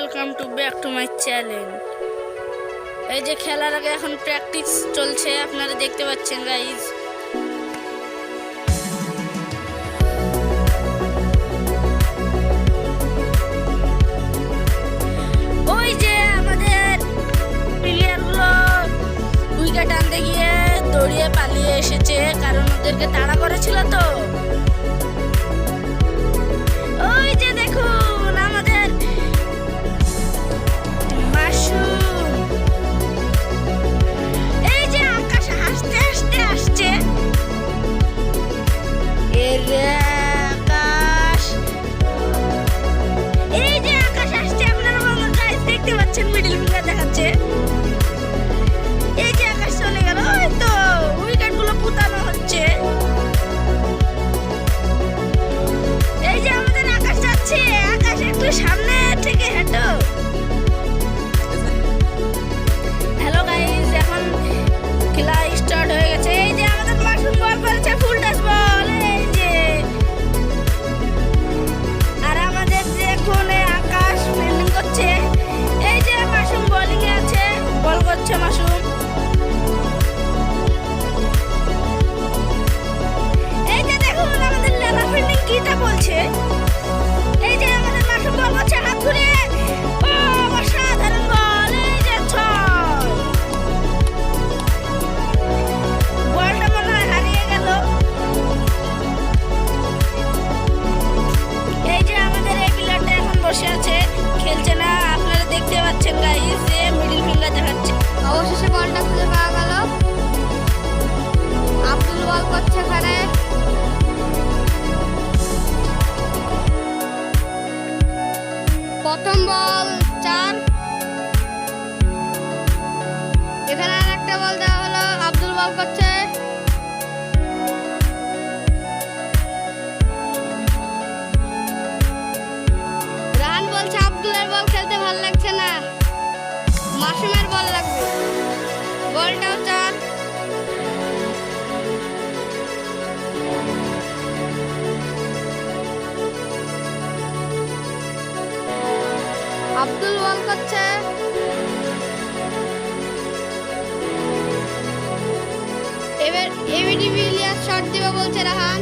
Welcome to back to my channel এই যে খেলার আগে এখন প্র্যাকটিস চলছে, আপনারা দেখতে পাচ্ছেন গাইজ ওই যে আমাদের প্লেয়ারগুলো উইকেট আনতে গিয়ে দৌড়িয়ে পালিয়ে এসেছে, কারণ ওদেরকে তাড়া করেছিল তো। দেখতে পাচ্ছেন মিডিল ফিঙ্গার দেখাচ্ছে। প্রথম বল, চার। এখানে আর একটা বল দেওয়া হলো, আব্দুল বল করছে। রান বলছে আব্দুলের বল খেলতে ভালো লাগছে না। মাসুমের বল আব্দুল ওয়াল করছে। এবার এবিডি বিলিয়াস শট দিবে বলছে রাহান।